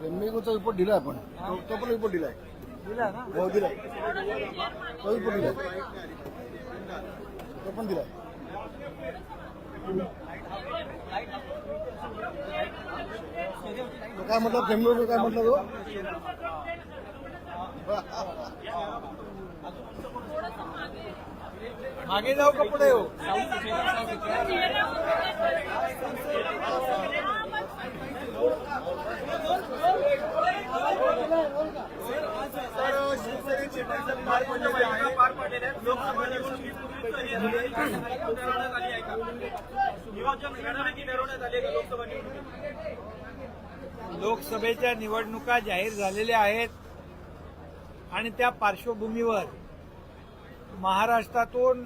मेघोचा report दिला आपण. तो- पण रिपोर्ट दिलाय दिला ना? हो दिलाय तो रिपोर्ट दिलाय तो पण दिलाय तो काय म्हटलं? फेमलो काय म्हटलं तो? मागे. जाऊ का पुढे? लोकसभेच्या निवडणुका जाहीर झालेल्या आहेत आणि त्या पार्श्वभूमीवर महाराष्ट्रातून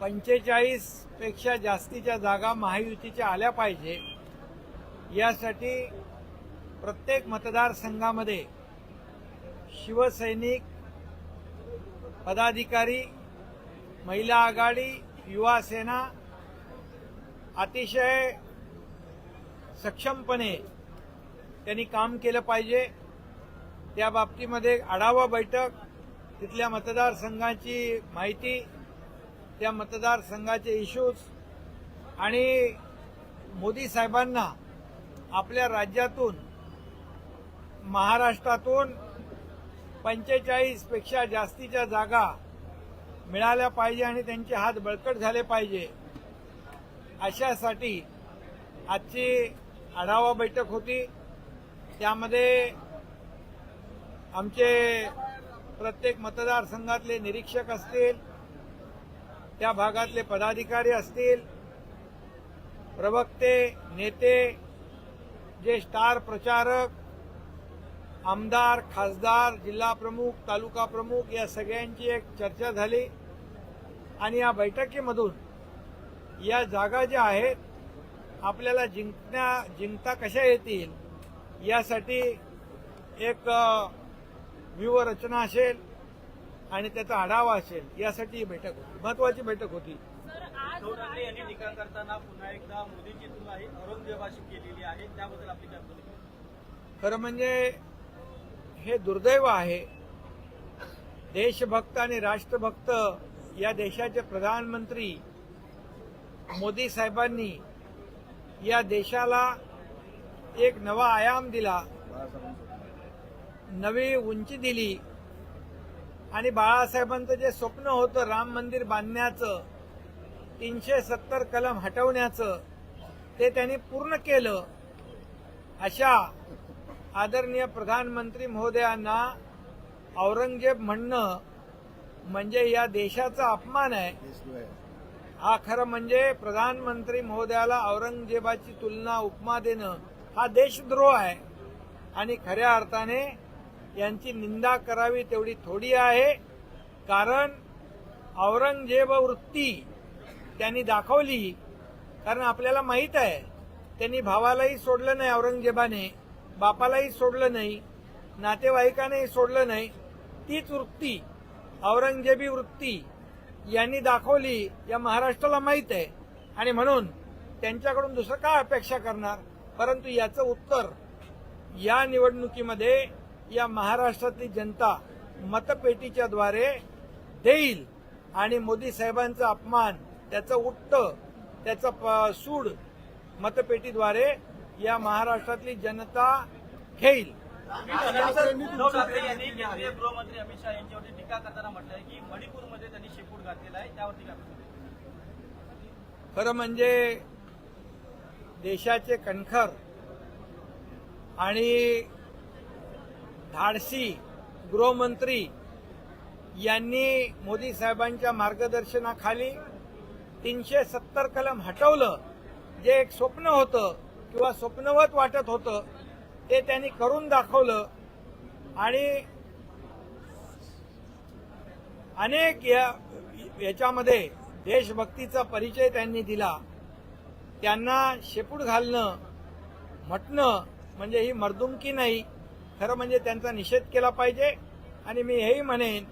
पंचेचाळीसपेक्षा जास्तीच्या जागा महायुतीच्या आल्या पाहिजे. यासाठी प्रत्येक मतदारसंघामध्ये शिवसैनिक पदाधिकारी महिला आघाडी युवा सेना अतिशय सक्षमपणे त्यांनी काम केलं पाहिजे. त्या बाबतीमध्ये आढावा बैठक तिथल्या मतदारसंघाची माहिती त्या मतदारसंघाचे इश्यूज आणि मोदी साहेबांना आपल्या राज्यातून महाराष्ट्रातून पंचेचाळीसपेक्षा जास्तीच्या जागा मिळाल्या पाहिजे आणि त्यांचे हात बळकट झाले पाहिजे. अशासाठी आजची आढावा बैठक होती. त्यामध्ये आमचे प्रत्येक मतदारसंघातले निरीक्षक असतील त्या भागातले पदाधिकारी असतील प्रवक्ते नेते जे स्टार प्रचारक आमदार खासदार जिल्हा प्रमुख तालुका प्रमुख या सगळ्यांची एक चर्चा झाली. आणि या बैठकीमधून या जागा ज्या आहेत आपल्याला जिंकण्या जिंकता कशा येतील यासाठी एक व्यूहरचना असेल आणि त्याचा आढावा असेल यासाठी ही बैठक होती. महत्वाची बैठक होती. उद्धव ठाकरे यांनी टीका करताना पुन्हा एकदा मोदींची तुलना ही औरंगजेबाशी केलेली आहे. त्याबद्दल आपली? खरं म्हणजे हे दुर्दैव आहे. देशभक्त आणि राष्ट्रभक्त या देशाचे प्रधानमंत्री मोदी साहेबांनी या देशाला एक नवा आयाम दिला. नवी उंची दिली. आणि बाळासाहेबांचं जे स्वप्न होतं राम मंदिर बांधण्याचं तीनशे सत्तर कलम हटवण्याचं ते त्यांनी पूर्ण केलं. अशा आदरणीय प्रधानमंत्री महोदयांना औरंगजेब म्हणणं म्हणजे या देशाचा अपमान आहे. हा खरं म्हणजे प्रधानमंत्री महोदयाला औरंगजेबाची तुलना उपमा देणं हा देशद्रोह आहे. आणि खऱ्या अर्थाने यांची निंदा करावी तेवढी थोडी आहे. कारण औरंगजेब वृत्ती त्यांनी दाखवली. कारण आपल्याला माहीत आहे त्यांनी भावालाही सोडलं नाही औरंगजेबाने. बापालाही सोडलं नाही नातेवाईकानेही सोडलं नाही. तीच वृत्ती औरंगजेबी वृत्ती यांनी दाखवली या महाराष्ट्राला माहीत आहे. आणि म्हणून त्यांच्याकडून दुसरं काय अपेक्षा करणार? परंतु याचं उत्तर या निवडणुकीमध्ये या महाराष्ट्रातली जनता मतपेटीच्या द्वारे देईल. आणि मोदी साहेबांचा अपमान त्याचं उट्ट त्याचं प- सूड मतपेटीद्वारे या महाराष्ट्रातली जनता घेईल. यांनी केंद्रीय गृहमंत्री अमित शहा यांच्यावरती टीका करताना म्हटलंय की मणिपूरमध्ये त्यांनी शेपूट घातलेला आहे त्यावरती खरं म्हणजे देशाचे कणखर आणि धाडसी गृहमंत्री यांनी मोदी साहेबांच्या मार्गदर्शनाखाली तीनशे सत्तर कलम हटवलं जे एक स्वप्न होतं. किंवा स्वप्नवत वाटत होतं ते त्यांनी करून दाखवलं. आणि अनेक या याच्यामध्ये देशभक्तीचा परिचय त्यांनी दिला. त्यांना शेपूट घालणं म्हटणं म्हणजे ही मर्दुमकी नाही. खरं म्हणजे त्यांचा निषेध केला पाहिजे. आणि मी हेही म्हणेन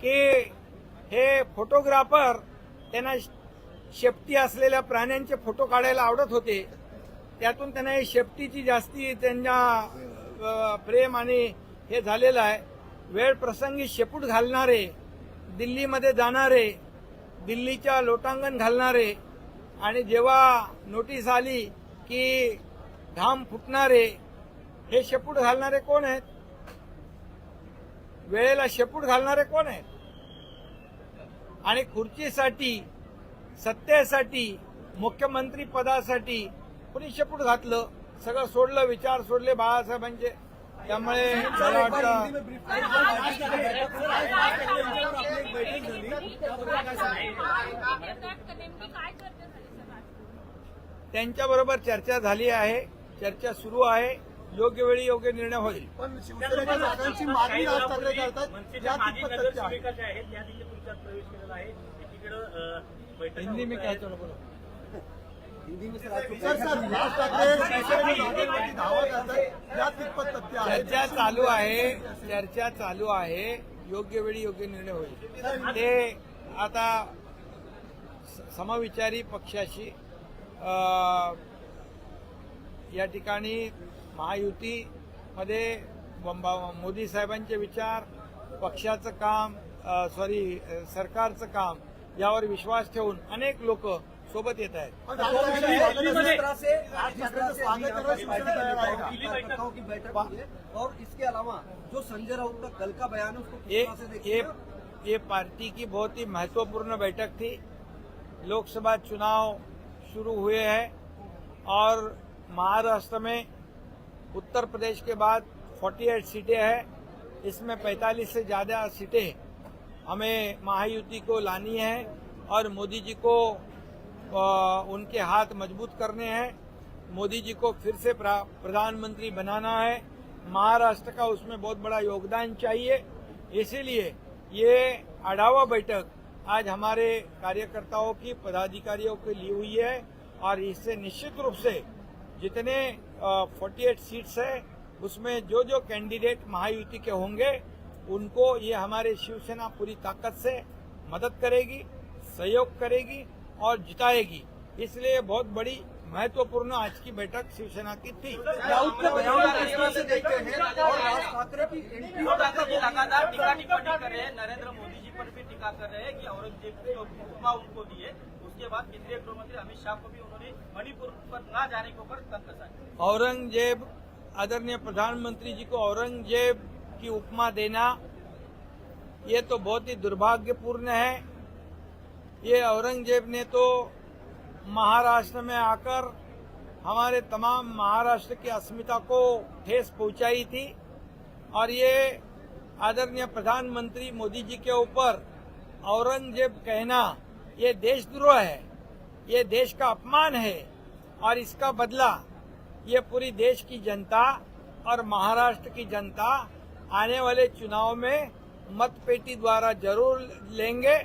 की हे फोटोग्राफर त्यांना शेपटी असलेल्या प्राण्यांचे फोटो काढायला आवडत होते. त्यातून त्यांना शेपटीची जास्ती त्यांच्या प्रेम आणि हे झालेलं आहे. वेळ प्रसंगी शेपूट घालणारे दिल्लीमध्ये जाणारे दिल्लीच्या लोटांगण घालणारे आणि जेव्हा नोटीस आली की घाम फुटणारे हे शेपूट घालणारे कोण आहेत? वेळेला शेपूट घालणारे कोण आहेत? आणि खुर्चीसाठी सत्तेसाठी मुख्यमंत्री पदासाठी कोणी शेपूट घातलं सगळं सोडलं विचार सोडले बाळासाहेबांचे. त्यामुळे मला वाटतं? त्यांच्याबरोबर चर्चा झाली आहे चर्चा सुरू आहे योग्य वेळी योग्य निर्णय होईल. पण शिवसेनेच्या जागांची मागणी राज ठाकरे करतात हिंदी में क्या चलो बोलो? चर्चा चालू आहे चर्चा चालू आहे. योग्य वेळी योग्य निर्णय होईल. ते आता समविचारी पक्षाशी या ठिकाणी महायुतीमध्ये मोदी साहेबांचे विचार पक्षाचं काम सॉरी सरकारचं काम यावर विश्वास ठेवून अनेक लोक सोबत येत आहे है और इसके अलावा जो संजय राउत का कल का बयान है उसको ये पार्टी की बहुत ही महत्वपूर्ण बैठक थी। लोकसभा चुनाव शुरू हुए हैं और महाराष्ट्र में उत्तर प्रदेश के बाद 48 सीटें हैं। इसमें 45 से ज़्यादा सीटें हमें महायुति को लानी है और मोदी जी को उनके हाथ मज़बूत करने हैं। मोदी जी को फिर से प्रधानमंत्री बनाना है। महाराष्ट्र का उसमें बहुत बड़ा योगदान चाहिए। इसीलिए ये अढ़ावा बैठक आज हमारे कार्यकर्ताओं की, पदाधिकारियों के लिए हुई है और इससे निश्चित रूप से जितने फोर्टी एट सीट्स है, उसमें जो जो कैंडिडेट महायुति के होंगे, उनको ये हमारे शिवसेना पूरी ताकत से मदद करेगी, सहयोग करेगी और जिताएगी। इसलिए बहुत बड़ी महत्वपूर्ण आज की बैठक शिवसेना की थी। राउत का बयान किस तरह से देखते हैं? और राज ठाकरे ठाकरे जी लगातार टीका टिप्पणी कर रहे हैं? नरेंद्र मोदी जी पर भी टीका कर रहे हैं कि औरंगज़ेब की जो उपमा उनको दिए उसके बाद केंद्रीय गृह मंत्री अमित शाह को भी उन्होंने मणिपुर पर न जाने को पर तंग कसा औरंगज़ेब आदरणीय प्रधानमंत्री जी को औरंगज़ेब की उपमा देना ये तो बहुत ही दुर्भाग्यपूर्ण है। ये औरंगज़ेब ने तो महाराष्ट्र में आकर हमारे तमाम महाराष्ट्र की अस्मिता को ठेस पहुंचाई थी और ये आदरणीय प्रधानमंत्री मोदी जी के ऊपर औरंगज़ेब कहना, ये देशद्रोह है, ये देश का अपमान है और इसका बदला ये पूरी देश की जनता और महाराष्ट्र की जनता आने वाले चुनाव में मतपेटी द्वारा ज़रूर लेंगे,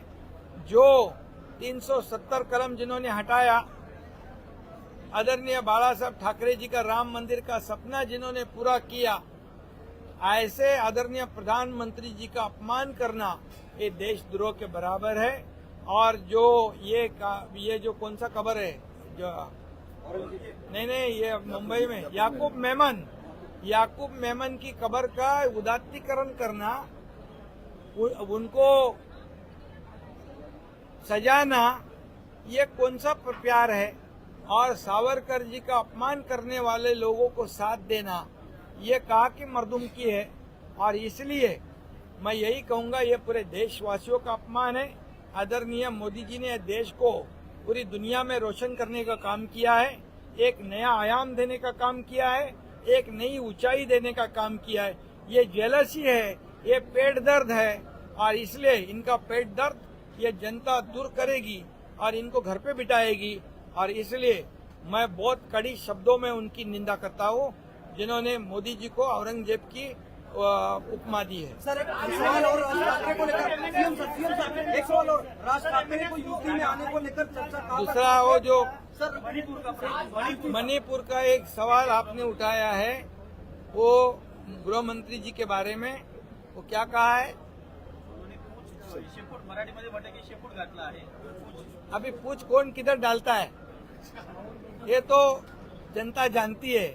जो 370 कलम जिन्होंने हटाया आदरणीय बाला साहब ठाकरे जी का राम मंदिर का सपना जिन्होंने पूरा किया ऐसे आदरणीय प्रधानमंत्री जी का अपमान करना ये देशद्रोह के बराबर है। और जो ये का, ये जो कौन सा खबर है? जो नहीं नहीं ये मुंबई में याकूब मेमन याकूब मेमन की कबर का उदात्तीकरण करना उनको सजाना, ये कौन सा प्यार है? और सावरकर जी का अपमान करने वाले लोगों को साथ देना, ये कहा कि मर्दुम की है? और इसलिए मैं यही कहूँगा, ये पूरे देशवासियों का अपमान है। आदरणीय मोदी जी ने देश को पूरी दुनिया में रोशन करने का काम किया है, एक नया आयाम देने का काम किया है, एक नई ऊंचाई देने का काम किया है। ये जेलसी है, ये पेट दर्द है, और इसलिए इनका पेट दर्द ये जनता दूर करेगी और इनको घर पे बिठाएगी। और इसलिए मैं बहुत कड़ी शब्दों में उनकी निंदा करता हूँ जिन्होंने मोदी जी को औरंगज़ेब की उपमा दी है। सर एक सवाल और को लेकर एक सवाल और राज ठाकरे को यूपी में आने को लेकर चर्चा दूसरा वो जो सर मणिपुर का मणिपुर। मणिपुर का एक सवाल आपने उठाया है वो गृह मंत्री जी के बारे में वो क्या कहा है? शेपूट मराठीमध्ये म्हटलं की शेपूट घातला आहे. अभी पूछ कौन किधर डालता है? ये तो जनता जानती है।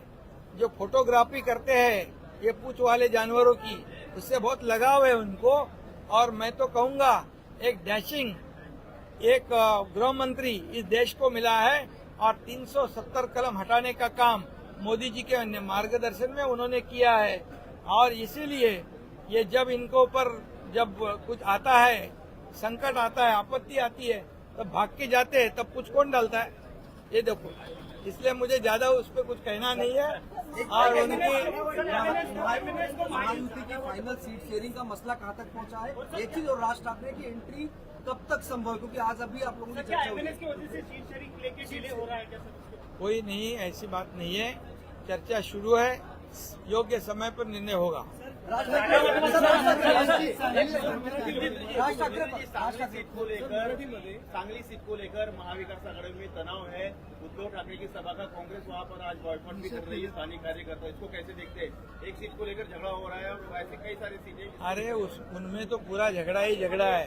जो फोटोग्राफी करते हैं ये पूछ वाले जानवरों की उससे बहुत लगाव है उनको। और मैं तो कहूँगा एक डैशिंग एक गृह मंत्री इस देश को मिला है और 370 कलम हटाने का काम मोदी जी के अन्य मार्गदर्शन में उन्होंने किया है। और इसीलिए ये जब इनको ऊपर जब कुछ आता है संकट आता है आपत्ति आती है तब भाग के जाते हैं तब कुछ कौन डालता है? ये देखो इसलिए मुझे ज़्यादा उस पर कुछ कहना नहीं है। और उनकी की फाइनल सीट शेयरिंग का मसला कहाँ तक पहुँचा है? एक चीज़ और राज ठाकरे की एंट्री कब तक संभव है? क्योंकि आज अभी आप लोगों ने चर्चा हुई कोई नहीं ऐसी बात नहीं है। चर्चा शुरू है योग्य समय पर निर्णय होगा। राज को लेकर सांगली सीट को लेकर महाविकास आघाड़ी में तनाव है उद्धव ठाकरे की सभा का कांग्रेस वहाँ पर आज बॉयकॉट भी कर रही है स्थानीय कार्यकर्ता इसको कैसे देखते हैं एक सीट को लेकर झगड़ा हो रहा है ऐसे कई सारी सीटें अरे उनमें तो पूरा झगड़ा ही झगड़ा है।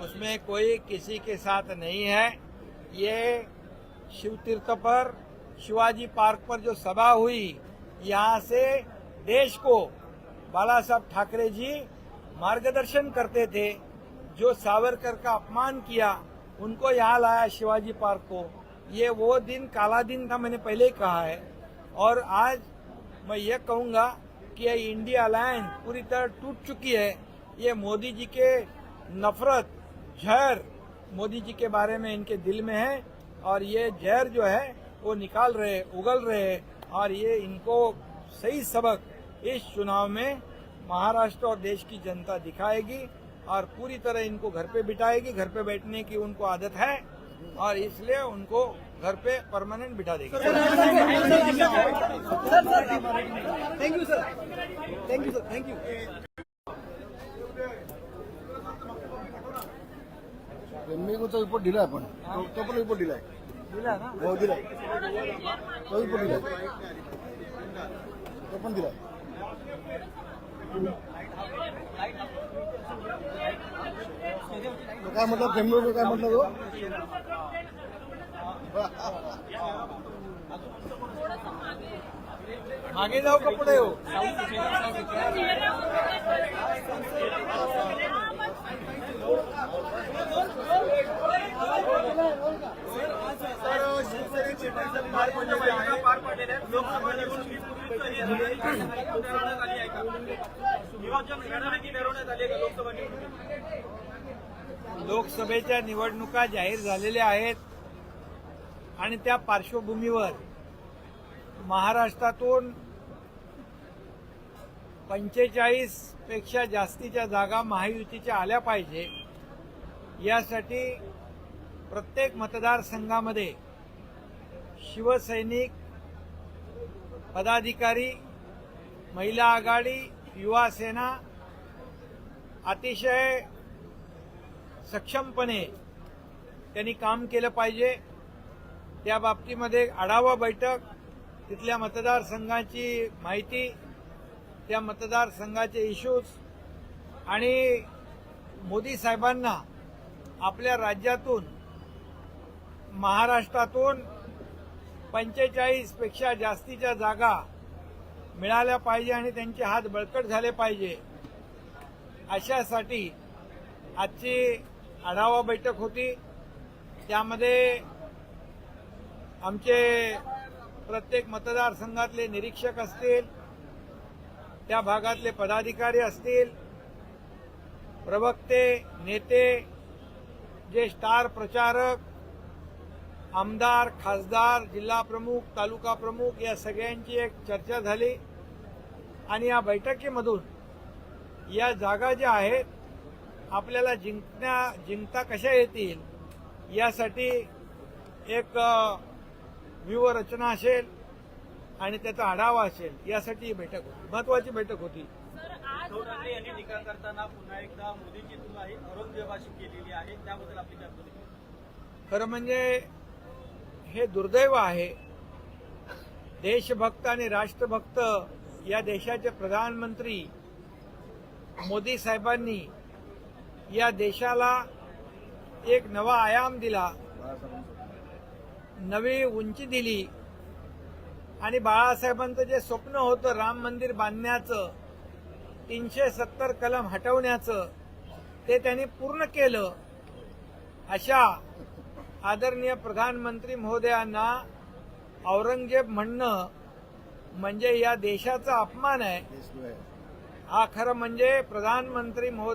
उसमें कोई किसी के साथ नहीं है। ये शिव तीर्थ पर, शिवाजी पार्क पर जो सभा हुई, यहाँ से देश को बाला साहब ठाकरे जी मार्गदर्शन करते थे, जो सावरकर का अपमान किया, उनको यहाँ लाया शिवाजी पार्क को। ये वो दिन काला दिन था, मैंने पहले ही कहा है। और आज मैं ये कहूँगा कि ये इंडिया अलायंस पूरी तरह टूट चुकी है। ये मोदी जी के नफरत, जहर मोदी जी के बारे में इनके दिल में है। और ये जहर जो है, वो निकाल रहे, उगल रहे और ये इनको सही सबक इस चुनाव में महाराष्ट्र और देश की जनता दिखाएगी और पूरी तरह इनको घर पे बिठाएगी घर पे बैठने की उनको आदत है और इसलिए उनको घर पे परमानेंट बिठा देगी thank you sir thank you sir thank you report दिला आपण तो तो पण रिपोर्ट दिलाय दिला ना हो दिलाय तो रिपोर्ट दिलाय तो पण दिलाय तो काय म्हटलं फेमलो काय म्हटलं तो मागे जाऊ कपडे येऊ लोकसभेच्या निवडणुका जाहीर झालेल्या आहेत आणि त्या पार्श्वभूमीवर महाराष्ट्रातून पंचेचाळीसपेक्षा जास्तीच्या जागा महायुतीच्या आल्या पाहिजे. यासाठी प्रत्येक मतदारसंघामध्ये शिवसैनिक पदाधिकारी महिला आघाडी युवा सेना अतिशय सक्षमपणे त्यांनी काम केलं पाहिजे. त्या बाबतीमध्ये आढावा बैठक तिथल्या मतदारसंघाची माहिती त्या मतदारसंघाचे इश्यूज आणि मोदी साहेबांना आपल्या राज्यातून महाराष्ट्रातून पंचेचाळीसपेक्षा जास्तीच्या जागा मिळाल्या पाहिजे आणि त्यांचे हात बळकट झाले पाहिजे. अशासाठी आजची आढावा बैठक होती. त्यामध्ये आमचे प्रत्येक मतदारसंघातले निरीक्षक असतील त्या भागातले पदाधिकारी असतील प्रवक्ते नेते जे स्टार प्रचारक आमदार खासदार जिल्हा प्रमुख तालुका प्रमुख या सगळ्यांची एक चर्चा झाली. आणि या बैठकीमधून या जागा ज्या आहेत आपल्याला जिंकण्या जिंकता कशा येतील यासाठी एक व्यूहरचना असेल आणि त्याचा आढावा असेल यासाठी ही बैठक होती. महत्वाची बैठक होती. सर आज उद्धव ठाकरे यांनी टीका करताना पुन्हा एकदा मोदीची तुलना ही औरंगजेबाशी केलेली आहे. त्याबद्दल आपली? खरं म्हणजे हे दुर्दैव आहे. देशभक्त आणि राष्ट्रभक्त या देशाचे प्रधानमंत्री मोदी साहेबांनी या देशाला एक नवा आयाम दिला. नवी उंची दिली. आणि बाळासाहेबांचं जे स्वप्न होतं राम मंदिर बांधण्याचं तीनशे सत्तर कलम हटवण्याचं ते त्यांनी पूर्ण केलं. अशा आदरणीय प्रधानमंत्री महोदयांना औरंगजेब म्हणणं म्हणजे या देशाचा अपमान आहे. हा खरं म्हणजे प्रधानमंत्री महोदय